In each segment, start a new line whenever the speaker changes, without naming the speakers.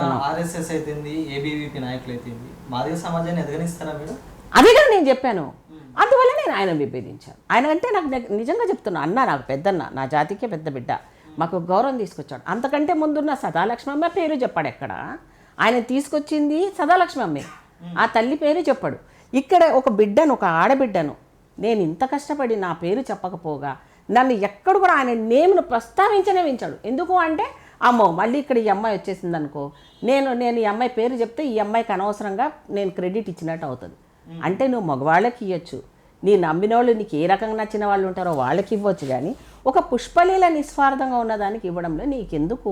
RSS అయితేంది ABVP నాయకులు అయితేంది మాదిగ సమాజాన్ని ఎదగనిస్తారా మీరు?
అదే కదా నేను చెప్పాను. అందువల్ల నేను ఆయన విభేదించాను. ఆయన అంటే నాకు నిజ- నిజంగా చెప్తున్నా అన్న నాకు పెద్దన్న నా జాతికే పెద్ద బిడ్డ. మాకు గౌరవం తీసుకొచ్చాడు. అంతకంటే ముందున్న సదాలక్ష్మమ్మ పేరు చెప్పాడు ఎక్కడ? ఆయన తీసుకొచ్చింది సదాలక్ష్మమ్మే. ఆ తల్లి పేరు చెప్పాడు. ఇక్కడ ఒక బిడ్డను ఒక ఆడబిడ్డను నేను ఇంత కష్టపడి నా పేరు చెప్పకపోగా నన్ను ఎక్కడ కూడా ఆయన నేమ్ను ప్రస్తావించనే వించాడు. ఎందుకు అంటే అమ్మో మళ్ళీ ఇక్కడ ఈ అమ్మాయి వచ్చేసింది అనుకో నేను నేను ఈ అమ్మాయి పేరు చెప్తే ఈ అమ్మాయికి అనవసరంగా నేను క్రెడిట్ ఇచ్చినట్టు అవుతుంది. అంటే నువ్వు మగవాళ్ళకి ఇవ్వచ్చు నీ నమ్మిన వాళ్ళు నీకు ఏ రకంగా నచ్చిన వాళ్ళు ఉంటారో వాళ్ళకి ఇవ్వచ్చు కానీ ఒక పుష్పలీల నిస్వార్థంగా ఉన్నదానికి ఇవ్వడంలో నీకెందుకు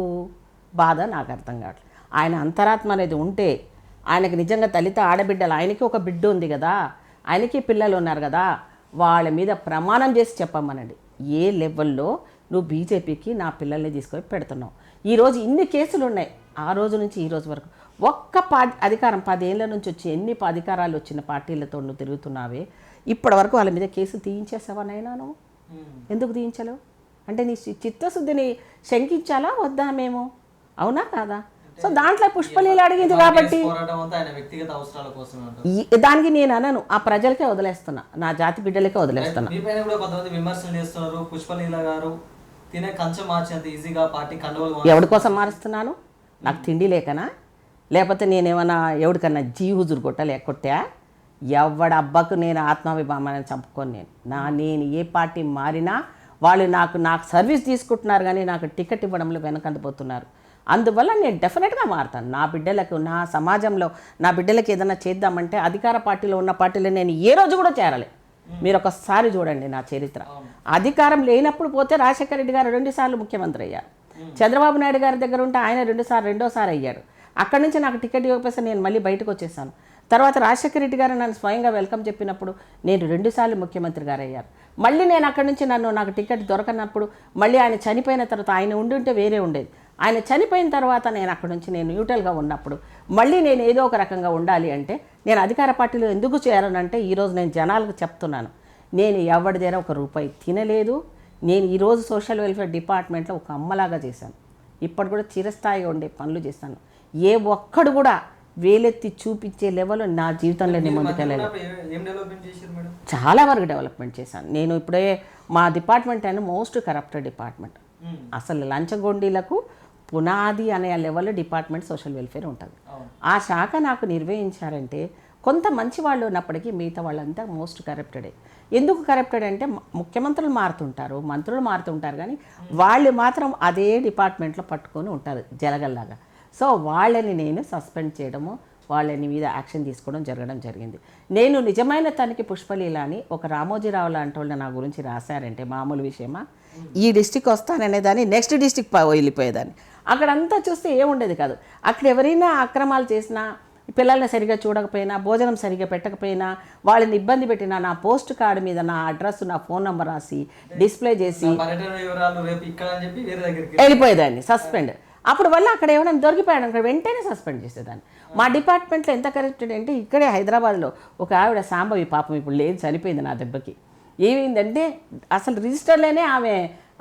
బాధ? నాకు అర్థం కావట్లేదు ఆయన అంతరాత్మ అనేది ఉంటే ఆయనకి నిజంగా తల్లిత ఆడబిడ్డలు ఆయనకి ఒక బిడ్డ ఉంది కదా ఆయనకి పిల్లలు ఉన్నారు కదా వాళ్ళ మీద ప్రమాణం చేసి చెప్పమనండి. ఏ లెవెల్లో నువ్వు బీజేపీకి నా పిల్లల్ని తీసుకొని పెడుతున్నావు? ఈరోజు ఇన్ని కేసులు ఉన్నాయి. ఆ రోజు నుంచి ఈ రోజు వరకు. ఒక్క పా అధికారం పదేళ్ళ నుంచి వచ్చి ఎన్ని అధికారాలు వచ్చిన పార్టీలతో నువ్వు తిరుగుతున్నావే? ఇప్పటి వరకు వాళ్ళ మీద కేసు తీయించేసావా నైనా నువ్వు? ఎందుకు తీయించలేవు? అంటే నీ చిత్తశుద్ధిని శంకించాలా వద్దా మేము? అవునా కాదా? సో దాంట్లో పుష్పలీల అడిగింది కాబట్టి దానికి నేను అనను. ఆ ప్రజలకే వదిలేస్తున్నా. నా జాతి బిడ్డలకే వదిలేస్తున్నా.
తినే కంచెం మార్చేంత ఈజీగా పార్టీ కండువలు
ఎవడి కోసం మారుస్తున్నాను? నాకు తిండి లేకనా? లేకపోతే నేనేమన్నా ఎవడికన్నా జీ హుజురు కొట్టా ఎవడ అబ్బకు నేను ఆత్మాభిమానాన్ని చంపుకొని నేను. నా నేను ఏ పార్టీ మారినా వాళ్ళు నాకు నాకు సర్వీస్ తీసుకుంటున్నారు కానీ నాకు టికెట్ ఇవ్వడంలో వెనకందిపోతున్నారు అందువల్ల నేను డెఫినెట్గా మారుతాను. నా బిడ్డలకు నా సమాజంలో నా బిడ్డలకి ఏదైనా చేద్దామంటే అధికార పార్టీలో ఉన్న పార్టీలో నేను ఏ రోజు కూడా చేరాలి మీరు ఒకసారి చూడండి నా చరిత్ర. అధికారం లేనప్పుడు పోతే రాజశేఖర రెడ్డి గారు రెండుసార్లు ముఖ్యమంత్రి అయ్యారు. చంద్రబాబు నాయుడు గారి దగ్గర ఉంటే ఆయన రెండుసార్లు రెండోసారి అయ్యాడు అక్కడి నుంచి నాకు టికెట్ ఇవ్వకపోతే నేను మళ్ళీ బయటకు వచ్చేసాను. తర్వాత రాజశేఖర రెడ్డి గారు నన్ను స్వయంగా వెల్కమ్ చెప్పినప్పుడు నేను రెండుసార్లు ముఖ్యమంత్రి గారు అయ్యారు. మళ్ళీ నేను అక్కడి నుంచి నన్ను నాకు టికెట్ దొరకనప్పుడు మళ్ళీ ఆయన చనిపోయిన తర్వాత ఆయన ఉండి ఉంటే వేరే ఉండేది. ఆయన చనిపోయిన తర్వాత నేను అక్కడి నుంచి నేను న్యూట్రల్గా ఉన్నప్పుడు మళ్ళీ నేను ఏదో ఒక రకంగా ఉండాలి అంటే నేను అధికార పార్టీలో ఎందుకు చేరానంటే ఈరోజు నేను జనాలకు చెప్తున్నాను. నేను ఎవరి దగ్గర ఒక రూపాయి తినలేదు. నేను ఈరోజు సోషల్ వెల్ఫేర్ డిపార్ట్మెంట్లో ఒక అమ్మలాగా చేశాను. ఇప్పటి కూడా చిరస్థాయిగా ఉండే పనులు చేస్తాను. ఏ ఒక్కడు కూడా వేలెత్తి చూపించే లెవెల్ నా జీవితంలో నేను
మేడం?
చాలా వరకు డెవలప్మెంట్ చేశాను. నేను ఇప్పుడే మా డిపార్ట్మెంట్ అయిన మోస్ట్ కరప్టెడ్ డిపార్ట్మెంట్. అసలు లంచగొండీలకు పునాది అనే లెవెల్లో డిపార్ట్మెంట్ సోషల్ వెల్ఫేర్ ఉంటుంది. ఆ శాఖ నాకు నిర్వహించారంటే కొంత మంచి వాళ్ళు ఉన్నప్పటికీ మిగతా వాళ్ళంతా మోస్ట్ కరప్టెడే ఎందుకు కరప్టెడ్ అంటే ముఖ్యమంత్రులు మారుతుంటారు మంత్రులు మారుతుంటారు కానీ వాళ్ళు మాత్రం అదే డిపార్ట్మెంట్లో పట్టుకొని ఉంటారు జలగల్లాగా. సో వాళ్ళని నేను సస్పెండ్ చేయడము వాళ్ళని మీద యాక్షన్ తీసుకోవడం జరగడం జరిగింది. నేను నిజమైన తనకి పుష్పలీల అని ఒక రామోజీరావు లాంటి వాళ్ళు నా గురించి రాశారంటే మామూలు విషయమా? ఈ డిస్టిక్ వస్తాననే దాన్ని నెక్స్ట్ డిస్టిక్ వెళ్ళిపోయేదాన్ని. అక్కడంతా చూస్తే ఏముండేది కాదు. అక్కడ ఎవరైనా అక్రమాలు చేసినా పిల్లల్ని సరిగా చూడకపోయినా భోజనం సరిగా పెట్టకపోయినా వాళ్ళని ఇబ్బంది పెట్టినా నా పోస్ట్ కార్డు మీద నా అడ్రస్ నా ఫోన్ నెంబర్ రాసి డిస్ప్లే చేసి వెళ్ళిపోయేదాన్ని సస్పెండ్. అప్పుడు వల్ల అక్కడ ఏమైనా దొరికిపోయాడు అక్కడ వెంటనే సస్పెండ్ చేసేదాన్ని. మా డిపార్ట్మెంట్లో ఎంత కరెక్టెడ్ అంటే ఇక్కడే హైదరాబాద్లో ఒక ఆవిడ సాంబవి పాపం ఇప్పుడు లేదు చనిపోయింది నా దెబ్బకి. ఏమైందంటే అసలు రిజిస్టర్లోనే ఆమె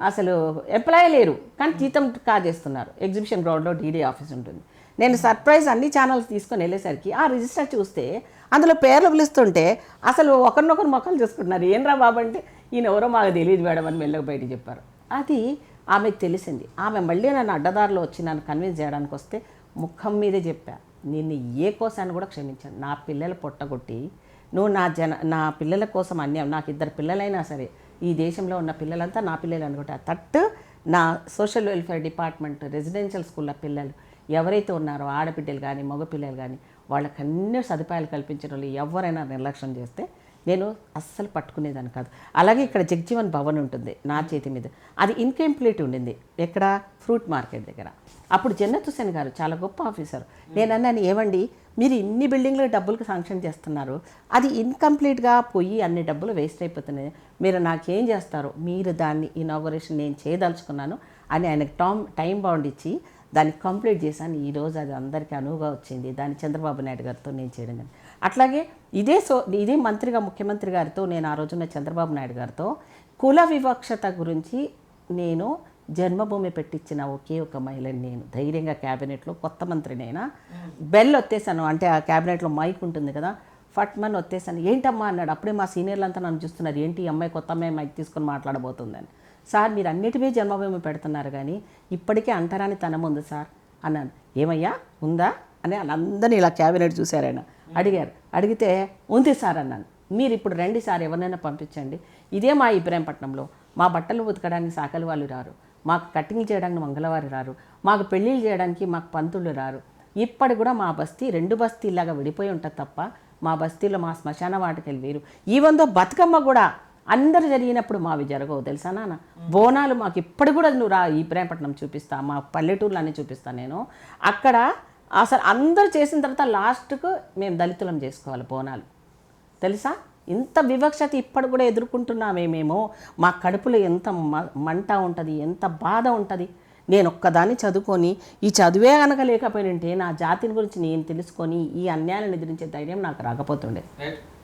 అసలు ఎంప్లాయ్ లేరు. కానీ జీతం కాజేస్తున్నారు. ఎగ్జిబిషన్ గ్రౌండ్లో డీడీ ఆఫీస్ ఉంటుంది. నేను సర్ప్రైజ్ అన్ని ఛానల్స్ తీసుకొని వెళ్ళేసరికి ఆ రిజిస్టర్ చూస్తే అందులో పేర్లు పిలుస్తుంటే అసలు ఒకరినొకరు మొక్కలు చూసుకుంటున్నారు. ఏంరా బాబు అంటే ఈయన ఎవరో మాకు తెలియదు మేడం అని మెల్లగా బయట చెప్పారు. అది ఆమెకు తెలిసింది. ఆమె మళ్ళీ నన్ను అడ్డదారిలో వచ్చి నన్ను కన్విన్స్ చేయడానికి వస్తే ముఖం మీదే చెప్పా. నిన్ను ఏ కోసాన్ని కూడా క్షమించాను. నా పిల్లలు పొట్టగొట్టి నువ్వు నా జన నా పిల్లల కోసం అన్యాయం నాకు ఇద్దరు పిల్లలైనా సరే ఈ దేశంలో ఉన్న పిల్లలంతా నా పిల్లలు అనుకుంటా. తట్టు నా సోషల్ వెల్ఫేర్ డిపార్ట్మెంట్ రెసిడెన్షియల్ స్కూళ్ళ పిల్లలు ఎవరైతే ఉన్నారో ఆడపిల్లలు కానీ మగపిల్లలు కానీ వాళ్ళకన్నీ సదుపాయాలు కల్పించిన వాళ్ళు ఎవరైనా నిర్లక్ష్యం చేస్తే నేను అస్సలు పట్టుకునేదాన్ని కాదు. అలాగే ఇక్కడ జగ్జీవన్ భవన్ ఉంటుంది నా చేతి మీద. అది ఇన్కంప్లీట్ ఉండింది. ఎక్కడ? ఫ్రూట్ మార్కెట్ దగ్గర. అప్పుడు జన్నత్ హుసేన్ గారు చాలా గొప్ప ఆఫీసర్. నేను అన్నాను ఏమండి మీరు ఇన్ని బిల్డింగ్లు డబ్బులకు శాంక్షన్ చేస్తున్నారు. అది ఇన్కంప్లీట్గా పోయి అన్ని డబ్బులు వేస్ట్ అయిపోతున్నాయి. మీరు నాకేం చేస్తారు? మీరు దాన్ని ఇనాగరేషన్ నేను చేయదలుచుకున్నాను అని ఆయనకు టామ్ టైం బౌండ్ ఇచ్చి దాన్ని కంప్లీట్ చేశాను. ఈరోజు అది అందరికీ అనువుగా వచ్చింది. దాన్ని చంద్రబాబు నాయుడు గారితో నేను చేయడం కానీ అట్లాగే ఇదే సో ఇదే మంత్రిగా ముఖ్యమంత్రి గారితో నేను ఆ రోజున చంద్రబాబు నాయుడు గారితో కుల వివక్షత గురించి నేను జన్మభూమి పెట్టించిన ఒకే ఒక మహిళని నేను ధైర్యంగా క్యాబినెట్లో కొత్త మంత్రినైనా. బెల్ వచ్చేసాను అంటే ఆ క్యాబినెట్లో మైక్ ఉంటుంది కదా ఫట్మన్ వచ్చేసాను ఏంటమ్మా అన్నాడు. అప్పుడే మా సీనియర్లంతా నన్ను చూస్తున్నారు. ఏంటి ఈ అమ్మాయి కొత్త అమ్మాయి మైక్ తీసుకొని మాట్లాడబోతుందని. సార్ మీరు అన్నిటిమీ జన్మభూమి పెడుతున్నారు కానీ ఇప్పటికే అంటరాని తనం ఉంది సార్ అన్నాను. ఏమయ్యా ఉందా? అని వాళ్ళందరినీ ఇలా క్యాబినెట్ చూశారు అడిగారు. అడిగితే ఉంది సార్ అన్నాను. మీరు ఇప్పుడు రండి సార్ ఎవరినైనా పంపించండి. ఇదే మా ఇబ్రాహీంపట్నంలో. మా బట్టలు ఉతకడానికి సాకలి వాళ్ళు రారు. మాకు కటింగ్ చేయడానికి మంగళవారు రారు. మాకు పెళ్ళిళ్ళు చేయడానికి మాకు పంతులు రారు. ఇప్పటి కూడా మా బస్తీ రెండు బస్తీలాగా విడిపోయి ఉంటుంది తప్ప మా బస్తీలో మా శ్మశాన వాటికెళ్ళి వేరు. ఈవెందో బతుకమ్మ కూడా అందరు జరిగినప్పుడు మావి జరగవు తెలుసా నాన్న? బోనాలు మాకు ఇప్పుడు కూడా నువ్వు రా ఇబ్రాహీంపట్నం చూపిస్తా మా పల్లెటూర్లన్నీ చూపిస్తా నేను. అక్కడ అసలు అందరు చేసిన తర్వాత లాస్ట్కు మేము దళితులం చేసుకోవాలి బోనాలు. తెలుసా? ఇంత వివక్షత ఇప్పటి కూడా ఎదుర్కొంటున్నామే మేము. మా కడుపులో ఎంత మ- మంట ఉంటుంది ఎంత బాధ ఉంటుంది. నేను ఒక్కదాన్ని చదువుకొని ఈ చదువే కనుక లేకపోయినంటే నా జాతిని గురించి నేను తెలుసుకొని ఈ అన్యాయాలను ఎదిరించే ధైర్యం నాకు రాకపోతుండే.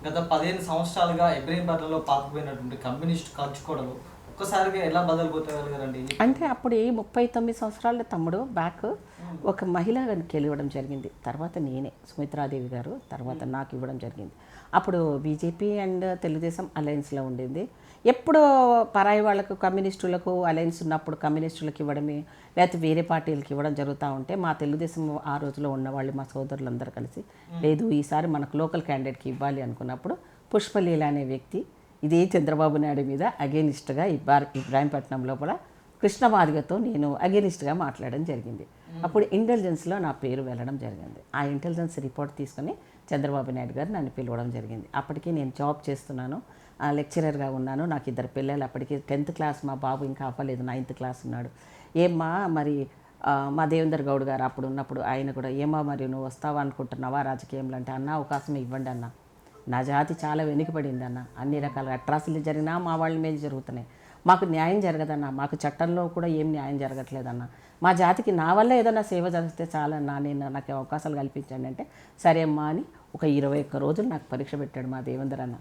గత పదిహేను సంవత్సరాలుగా ఇబ్రహీంపట్నంలో పాతుకుపోయినటువంటి కమ్యూనిస్ట్ కంచుకోడలు ఒక్కసారిగా ఎలా బదలిపోతగలిగారండి
అంటే అప్పుడు ఈ ముప్పై తొమ్మిది సంవత్సరాల తమ్ముడు బ్యాక్ ఒక మహిళ ఇవ్వడం జరిగింది. తర్వాత నేనే సుమిత్రాదేవి గారు తర్వాత నాకు ఇవ్వడం జరిగింది. అప్పుడు బీజేపీ అండ్ తెలుగుదేశం అలయన్స్లో ఉండింది. ఎప్పుడు పరాయి వాళ్ళకు కమ్యూనిస్టులకు అలయన్స్ ఉన్నప్పుడు కమ్యూనిస్టులకు ఇవ్వడమే లేకపోతే వేరే పార్టీలకు ఇవ్వడం జరుగుతూ ఉంటే మా తెలుగుదేశం ఆ రోజులో ఉన్నవాళ్ళు మా సోదరులందరూ కలిసి లేదు ఈసారి మనకు లోకల్ క్యాండిడేట్కి ఇవ్వాలి అనుకున్నప్పుడు పుష్పలీల అనే వ్యక్తి ఇదే చంద్రబాబు నాయుడు మీద అగేనిస్ట్గా ఇబ్బార్ లోపల కృష్ణ మాదిగతో నేను అగేనిస్ట్గా మాట్లాడడం జరిగింది. అప్పుడు ఇంటెలిజెన్స్లో నా పేరు వెళ్ళడం జరిగింది. ఆ ఇంటెలిజెన్స్ రిపోర్ట్ తీసుకొని చంద్రబాబు నాయుడు గారు నన్ను పిలవడం జరిగింది. అప్పటికి నేను జాబ్ చేస్తున్నాను. ఆ, లెక్చరర్గా ఉన్నాను. నాకు ఇద్దరు పిల్లలు. అప్పటికి టెన్త్ క్లాస్ మా బాబు ఇంకా అవ్వలేదు. నైన్త్ క్లాస్ ఉన్నాడు. ఏమ్మా మరి మా దేవేందర్ గౌడ్ గారు అప్పుడు ఉన్నప్పుడు ఆయన కూడా ఏమా మరి నువ్వు వస్తావా అనుకుంటున్నావా రాజకీయంలో? అంటే అన్న అవకాశం ఇవ్వండి అన్న. నా జాతి చాలా వెనుకబడిందన్న. అన్ని రకాల అట్రాసిటీలు జరిగినా మా వాళ్ళ మీద జరుగుతున్నాయి. మాకు న్యాయం జరగదన్న. మాకు చట్టంలో కూడా ఏం న్యాయం జరగట్లేదన్న. మా జాతికి నా వల్ల ఏదైనా సేవ జరిగితే చాలన్నా నేను నాకు అవకాశాలు కల్పించండి అంటే సరే అమ్మా అని ఒక ఇరవై ఒక్క రోజులు నాకు పరీక్ష పెట్టాడు మా దేవేందర్ అన్న.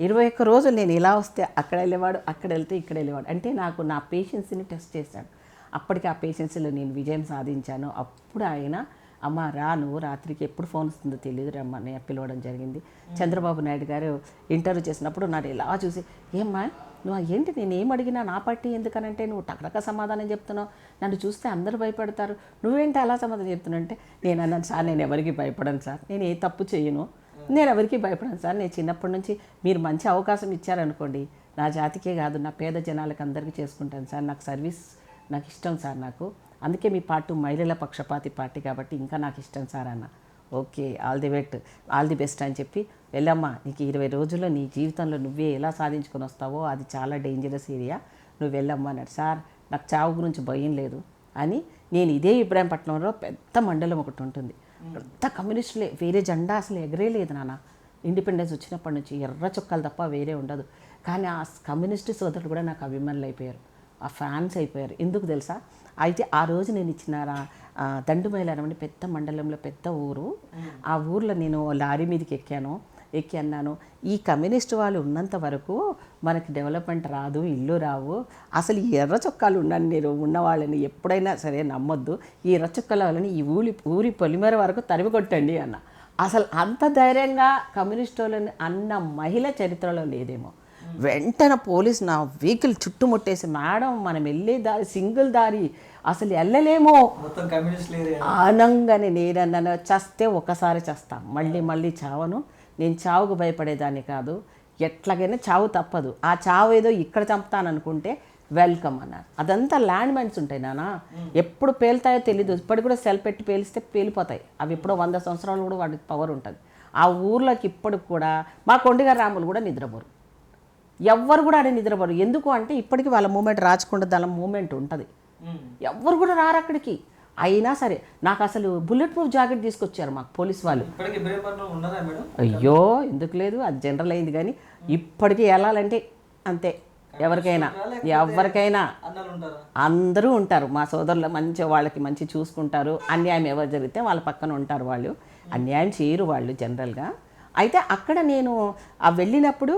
ఇరవై ఒక్క రోజులు నేను ఇలా వస్తే అక్కడ వెళ్ళేవాడు అక్కడ వెళ్తే ఇక్కడ వెళ్ళేవాడు. అంటే నాకు నా పేషెన్స్ని టెస్ట్ చేశాడు. అప్పటికి ఆ పేషెన్స్లో నేను విజయం సాధించాను. అప్పుడు ఆయన అమ్మ రా నువ్వు. రాత్రికి ఎప్పుడు ఫోన్ వస్తుందో తెలియదు రమ్మని పిలవడం జరిగింది. చంద్రబాబు నాయుడు గారు ఇంటర్వ్యూ చేసినప్పుడు నాడు ఇలా చూసి ఏమ్మా నువ్వు ఏంటి నేను ఏం అడిగినా నా పార్టీ ఎందుకనంటే నువ్వు టకటక సమాధానం చెప్తున్నావు. నన్ను చూస్తే అందరూ భయపడతారు. నువ్వేంటి అలా సమాధానం చెప్తున్నావు అంటే నేను అన్నాను సార్ నేను ఎవరికి భయపడను సార్. నేను ఏ తప్పు చేయను. నేను ఎవరికి భయపడను సార్. నేను చిన్నప్పటి నుంచి మీరు మంచి అవకాశం ఇచ్చారనుకోండి నా జాతికే కాదు నా పేద జనాలకు అందరికీ చేసుకుంటాను సార్. నాకు సర్వీస్ నాకు ఇష్టం సార్ నాకు. అందుకే మీ పార్టీ మహిళల పక్షపాతి పార్టీ కాబట్టి ఇంకా నాకు ఇష్టం సార్ అన్న. Okay all the bet all the best అని చెప్పి వెళ్ళమ్మా నీకు ఇరవై రోజుల్లో నీ జీవితంలో నువ్వే ఎలా సాధించుకొని వస్తావో అది చాలా డేంజరస్ ఏరియా నువ్వు వెళ్ళమ్మా అన్నాడు. సార్ నాకు చావు గురించి భయం లేదు అని నేను ఇదే ఇబ్రాహీంపట్నంలో పెద్ద మండలం ఒకటి ఉంటుంది. పెద్ద కమ్యూనిస్టులే వేరే జెండా అసలు ఎగరేలేదు నాన్న. ఇండిపెండెన్స్ వచ్చినప్పటి నుంచి ఎర్ర చొక్కాలు తప్ప వేరే ఉండదు. కానీ ఆ కమ్యూనిస్ట్ సోదరులు కూడా నాకు అభిమానులు అయిపోయారు ఆ ఫ్యాన్స్ అయిపోయారు. ఎందుకు తెలుసా? అయితే ఆ రోజు నేను ఇచ్చిన దండుమైలారం అంటే పెద్ద మండలంలో పెద్ద ఊరు. ఆ ఊర్లో నేను లారీ మీదకి ఎక్కాను ఎక్కి అన్నాను ఈ కమ్యూనిస్ట్ వాళ్ళు ఉన్నంత వరకు మనకి డెవలప్మెంట్ రాదు ఇల్లు రావు. అసలు ఈ ఎర్ర చొక్కాలు ఉన్నాను నేను ఉన్న వాళ్ళని ఎప్పుడైనా సరే నమ్మొద్దు. ఈ ఎర్ర చొక్కాల వాళ్ళని ఈ ఊరి ఊరి పొలిమేర వరకు తరిమి కొట్టండి అన్న. అసలు అంత ధైర్యంగా కమ్యూనిస్ట్ వాళ్ళని అన్న మహిళ చరిత్రలో లేదేమో. వెంటనే పోలీస్ నా వెహికల్ చుట్టుముట్టేసి మేడం మనం వెళ్ళే దారి సింగిల్ దారి అసలు వెళ్ళలేమో. ఆనంగానే నేనన్నాను చస్తే ఒకసారి చస్తా మళ్ళీ మళ్ళీ చావను. నేను చావుకు భయపడేదాన్ని కాదు. ఎట్లాగైనా చావు తప్పదు. ఆ చావు ఏదో ఇక్కడ చంపుతాను అనుకుంటే వెల్కమ్ అన్నారు. అదంతా ల్యాండ్ మైన్స్ ఉంటాయి నాన్న ఎప్పుడు పేలుతాయో తెలీదు. ఇప్పటికి కూడా సెల్ పెట్టి పేలిస్తే పేలిపోతాయి. అవి ఎప్పుడో వంద సంవత్సరాలు కూడా వాటికి పవర్ ఉంటుంది. ఆ ఊర్లోకి ఇప్పటికి కూడా మా కొండగారు రాములు కూడా నిద్రపోరు. ఎవ్వరు కూడా ఆడే నిద్రపోరు. ఎందుకు అంటే ఇప్పటికీ వాళ్ళ మూమెంట్ రాచకొండ దళం మూమెంట్ ఉంటుంది. ఎవ్వరు కూడా రారు అక్కడికి. అయినా సరే నాకు అసలు బుల్లెట్ ప్రూఫ్ జాకెట్ తీసుకొచ్చారు మాకు పోలీస్ వాళ్ళు. అయ్యో ఎందుకు లేదు అది జనరల్ అయింది కానీ ఇప్పటికీ వెళ్ళాలంటే అంతే. ఎవరికైనా ఎవరికైనా. అందరూ ఉంటారు. మా సోదరులు మంచి వాళ్ళకి మంచి చూసుకుంటారు. అన్యాయం ఎవరు జరిగితే వాళ్ళ పక్కన ఉంటారు వాళ్ళు. అన్యాయం చేయరు వాళ్ళు జనరల్గా. అయితే అక్కడ నేను ఆ వెళ్ళినప్పుడు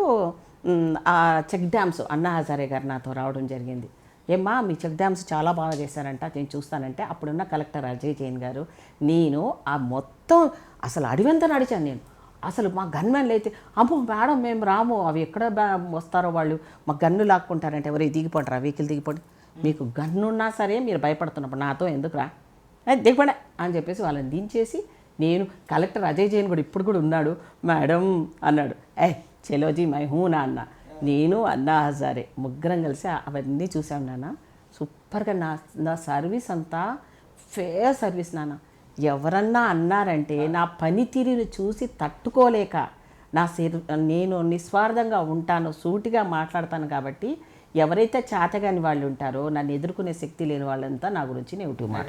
ఆ చెక్ డ్యామ్స్ అన్నా హజారే గారు నాతో రావడం జరిగింది. ఏమ్మా మీ చెక్ డ్యామ్స్ చాలా బాగా చేశారంట నేను చూస్తానంటే అప్పుడున్న కలెక్టర్ అజయ్ జైన్ గారు నేను ఆ మొత్తం అసలు అడివంతా నడిచాను నేను. అసలు మా గన్మెన్లు అయితే అమ్మో మేడం మేము రాము అవి ఎక్కడ వస్తారో వాళ్ళు మా గన్ను లాక్కుంటారంటే ఎవరు దిగిపోండి ఆ వెహికల్ దిగిపోండి. మీకు గన్ను ఉన్నా సరే మీరు భయపడుతున్నప్పుడు నాతో ఎందుకురా? ఏ, దిగపడే అని చెప్పేసి వాళ్ళని దించేసి నేను కలెక్టర్ అజయ్ జైన్ కూడా ఇప్పుడు కూడా ఉన్నాడు. మేడం అన్నాడు. ఏ చెలోజీ మై హూ నాన్న. నేను అన్నా హజారే. ముగ్గురం కలిసి అవన్నీ చూసాం నాన్న. సూపర్గా నా నా సర్వీస్ అంతా ఫేర్ సర్వీస్ నాన్న. ఎవరన్నా అన్నారంటే నా పనితీరుని చూసి తట్టుకోలేక నా శరీ నేను నిస్వార్థంగా ఉంటాను సూటిగా మాట్లాడతాను కాబట్టి ఎవరైతే చేతగాని వాళ్ళు ఉంటారో నన్ను ఎదుర్కొనే శక్తి లేని వాళ్ళంతా నా గురించి నెగిటివ్ మాట్లాడతారు